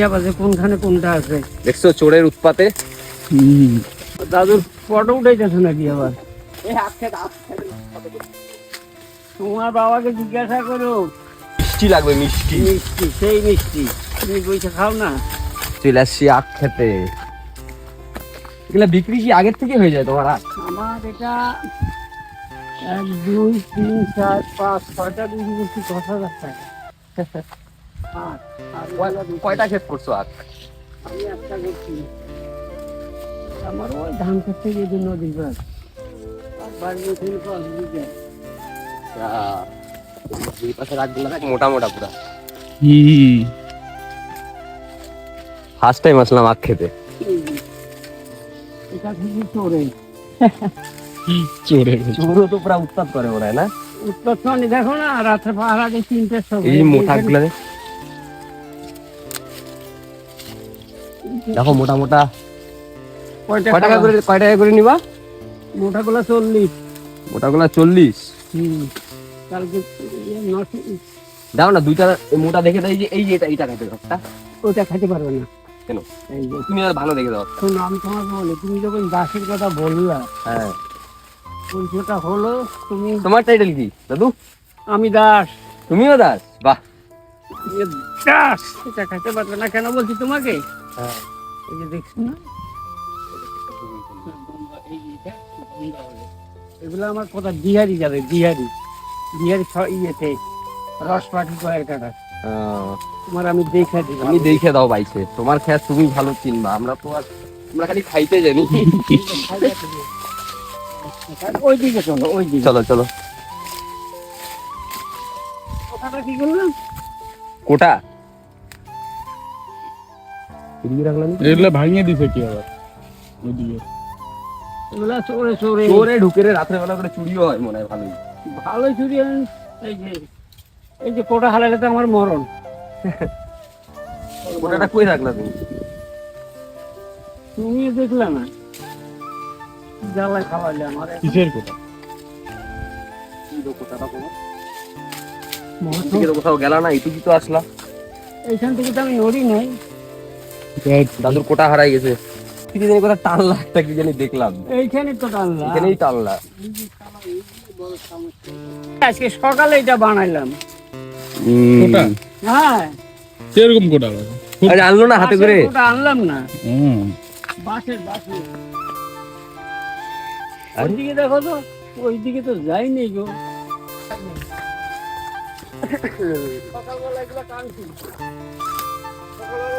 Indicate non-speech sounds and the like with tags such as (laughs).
হিসাব আছে কোনখানে কোনটা আছে। দেখছ চোরের উৎপাতে? দাদুর ফটো উঠাইতেছে নাকি আবার? তোমার বাবাকে জিজ্ঞাসা করো। মিষ্টি লাগবে মিষ্টি। মিষ্টি সেই মিষ্টি। তুমি বইসে খাও না। চলে আসছি আখ খেতে। এগুলা বিক্রি কি আগের থেকে হয়ে যায় তোমার আখ? আমার এটা এক দুই তিন চার পাঁচ ছয়টা বিক্রি করছি দশ হাজার টাকা। আর কয়টা ক্ষেত করছ আখ আমি একটা করছি আমার ওই ধান ক্ষেত থেকে যে নদীর পার আর বাড়ির ওখানে পাঁচ বিঘা। দুই পাশে রাখগুলো দেখ মোটা মোটা পুরা। ফার্স্ট টাইম আসলাম আখ খেতে। এটা থেকে চোরে। চোরে। চোরও তো পুরা উৎপাত করে ওরা না? উত্তর চন্ডী দেখো না রাত্রে পাহাড় আগে তিনটের সময়। এই মোটা গুলা দেখো মোটা মোটা কয় টাকা করে কয় টাকা করে নিবা? মোটা চল্লিশ। মোটা চল্লিশ। হুম। কালকে নশো দাও না দুইটা মোটা দেখে দাও এই যে এই এটা খাইতে দাও ওটা খাইতে পারবে না। কেন? তুমি আর ভালো দেখে দাও। শোনো আমি তোমাকে বলি তুমি যখন দাসের কথা বললা হ্যাঁ। পরিচয়টা হলো তুমি তোমার টাইটেল কি দাদু? আমি দাস। তুমিও দাস? বাহ। দাস এটা খাইতে পারবে না কেন বলছি তোমাকে? হ্যাঁ। এই যে দেখছ না। এগুলো আমার কথা বিহারি যাবে বিহারি। বিহারি ইয়েতে রস পাখি কয়ের কাটা। তোমার আমি দেখে দিলাম। তুমি দেখে দাও বাইছে তোমার খেত তুমি ভালো চিনবা। আমরা তো আর আমরা খালি খাইতে জানি। ওই দিকে চলো ওই দিকে চলো চলো। কথাটা কি করলাম? কোটা? এদিকে রাখলাম এগুলো ভাঙিয়ে দিছে কি আবার? ওইদিকে। এগুলা চোরে চোরে। চোরে ঢুকে রে রাত্রে বেলা করে চুরিও হয় মনে হয় ভালোই। ভালো চুরি আন- এই যে এই যে কোটা হালালে তো আমার মরণ। কোটাটা কই রাখলা তুমি? তুমি দেখলে না? জ্বালায় খাওয়ালে আমার কিসের কোটাটা তো কোথাও গেলা না এইটুকু তো আসলা। এইখান থেকে তো আমি নড়ি নাই। দাদুর কোটা হারাই গেছে। কি জানি কোথা টানলা একটা কি জানি দেখলাম। এইখানে তো টানলাম এখানেই টানলা। আজকে সকালে এটা বানাইলাম। হ্যাঁ। সেরকম কোটা? আরে আনলো না হাতে করে? কোটা আনলাম না। হুম বাসের বাসের ওইদিকে দেখো তো ওইদিকে তো যাইনি গো। (laughs) সকালবেলা এগুলো টানছি। সকালবেলা